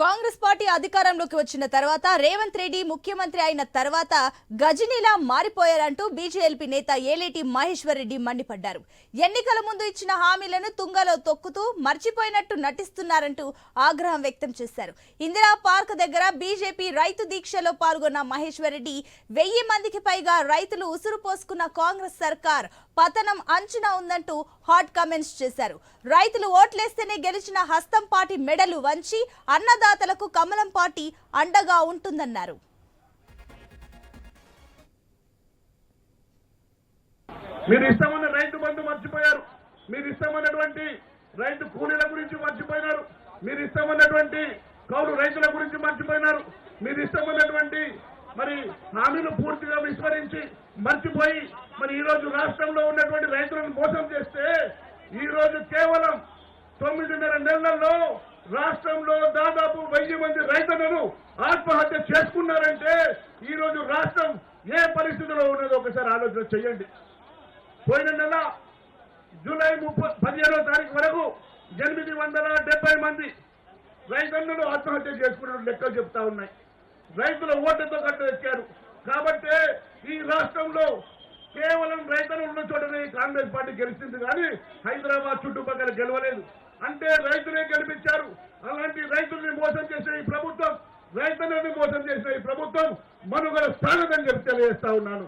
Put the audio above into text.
Congress party అధికారంలోకి వచ్చిన తర్వాత రేవంత్ రెడ్డి ముఖ్యమంత్రి అయిన తర్వాత గజనీలా మారిపోయారంటూ బీజేఎల్పీ నేత ఏలేటి మహేశ్వర్ రెడ్డి మండిపడ్డారు. ఎన్నికల ముందు ఇచ్చిన హామీలను తుంగలో తొక్కుతూ మర్చిపోయినట్టు నటిస్తున్నారంటూ ఆగ్రహం వ్యక్తం చేశారు. ఇందిరా పార్క్ దగ్గర బీజేపీ రైతు దీక్షలో పాల్గొన్న మహేశ్వర్ రెడ్డి వెయ్యి మందికి పైగా రైతులు ఉసురు పోసుకున్న కాంగ్రెస్ సర్కార్ పతనం అంచున ఉందంటూ హాట్ కామెంట్స్ చేశారు. రైతులు ఓట్లేస్తేనే గెలిచిన హస్తం పార్టీ మెడలు వంచి అన్నదాతలకు కమలం పార్టీ అండగా ఉంటుందన్నారు. మీరు ఇస్తామన్న రైతు బంధు మర్చిపోయారు. మీరు ఇస్తామన్నటువంటి రైతు కూలీల గురించి మర్చిపోయినారు. మీరు ఇస్తామన్నటువంటి కౌలు రైతుల గురించి మర్చిపోయినారు. మీరు ఇస్తామన్నటువంటి మరి హామీలు పూర్తిగా విస్మరించి మర్చిపోయి మరి ఈ రోజు రాష్ట్రంలో ఉన్నటువంటి రైతులను మోసం చేస్తే ఈ రోజు కేవలం తొమ్మిదిన్నర నెలల్లో రాష్ట్రంలో దాదాపు వెయ్యి మంది రైతులను ఆత్మహత్య చేసుకున్నారంటే ఈ రోజు రాష్ట్రం ఏ పరిస్థితిలో ఉన్నదో ఒకసారి ఆలోచన చేయండి. పోయిన నెల జూలై ముప్పై పదిహేనో తారీఖు వరకు ఎనిమిది వందల డెబ్బై మంది రైతన్నలు ఆత్మహత్య చేసుకున్న లెక్కలు చెప్తా ఉన్నాయి. రైతుల ఓట్లతో కట్టెక్కారు కాబట్టి ఈ రాష్ట్రంలో కేవలం రైతులు ఉన్న చోటనే కాంగ్రెస్ పార్టీ గెలిచింది కానీ హైదరాబాద్ చుట్టుపక్కల గెలవలేదు. అంటే రైతులే గెలిపించారు అలాంటి రైతుల్ని మోసం చేసిన ఈ మోసం చేసిన ఈ ప్రభుత్వం మనుగడ సాగదని చెప్పి తెలియజేస్తా ఉన్నాను.